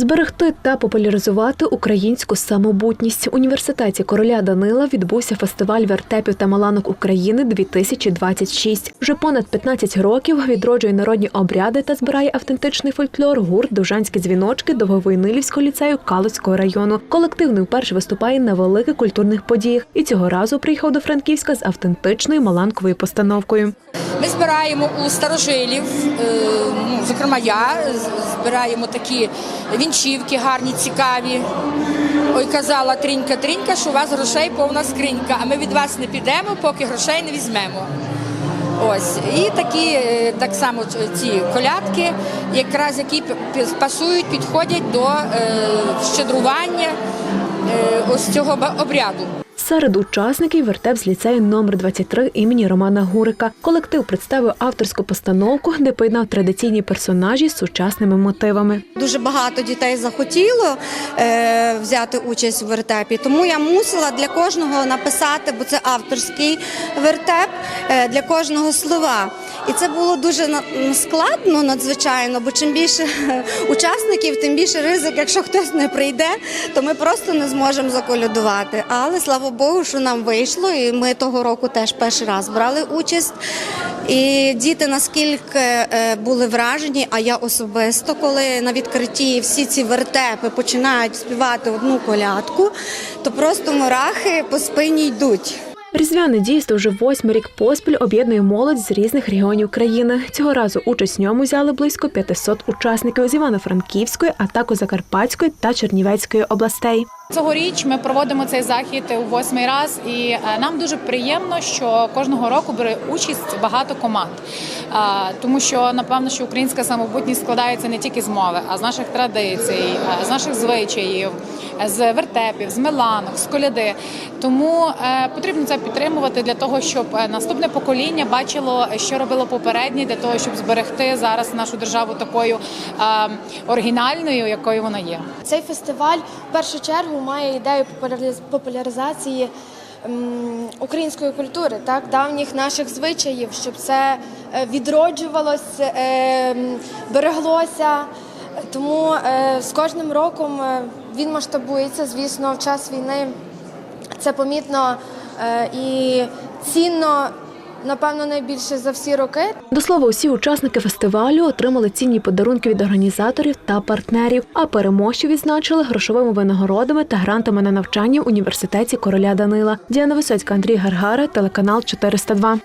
Зберегти та популяризувати українську самобутність. У університеті короля Данила відбувся фестиваль вертепів та маланок України 2026. Вже понад 15 років відроджує народні обряди та збирає автентичний фольклор гурт Дужанські дзвіночки Довговойнилівського ліцею Калуського району. Колектив не вперше виступає на великих культурних подіях і цього разу приїхав до Франківська з автентичною маланковою постановкою. Ми збираємо у старожилів, е, ну, зокрема я, збираємо такі вінчівки гарні, цікаві. Ой, казала Трінька, Трінька, що у вас грошей повна скринька, а ми від вас не підемо, поки грошей не візьмемо. Ось і такі е, так само ці колядки, якраз які пасують, підходять до е, щедрування е, ось цього обряду. Серед учасників вертеп з ліцею номер 23 імені Романа Гурика. Колектив представив авторську постановку, де поєднав традиційні персонажі з сучасними мотивами. Дуже багато дітей захотіло е, взяти участь у вертепі, тому я мусила для кожного написати, бо це авторський вертеп е, для кожного слова. І це було дуже складно надзвичайно, бо чим більше учасників, тим більше ризик. Якщо хтось не прийде, то ми просто не зможемо заколядувати. Але слава Богу, що нам вийшло, і ми того року теж перший раз брали участь. І діти наскільки е, були вражені, а я особисто, коли на відкритті всі ці вертепи починають співати одну колядку, то просто мурахи по спині йдуть. Різдвяне дійство вже восьмий рік поспіль об'єднує молодь з різних регіонів країни. Цього разу участь в ньому взяли близько 500 учасників з Івано-Франківської, а також Закарпатської та Чернівецької областей. Цьогоріч ми проводимо цей захід у восьмий раз, і е, нам дуже приємно, що кожного року бере участь багато команд, Е, тому що напевно, що українська самобутність складається не тільки з мови, а з наших традицій, е, з наших звичаїв, з вертепів, з меланок, з коляди. Тому е, потрібно це підтримувати для того, щоб е, наступне покоління бачило, що робило попереднє, для того, щоб зберегти зараз нашу державу такою е, оригінальною, якою вона є. Цей фестиваль в першу чергу має ідею популяризації української культури, так давніх наших звичаїв, щоб це е, відроджувалося, е, береглося. Тому е, з кожним роком е, він масштабується. Звісно, в час війни це помітно е, і цінно, напевно, найбільше за всі роки. До слова, усі учасники фестивалю отримали цінні подарунки від організаторів та партнерів, а переможців відзначили грошовими винагородами та грантами на навчання в університеті короля Данила. Діана Висоцька, Андрій Гаргара, телеканал 402.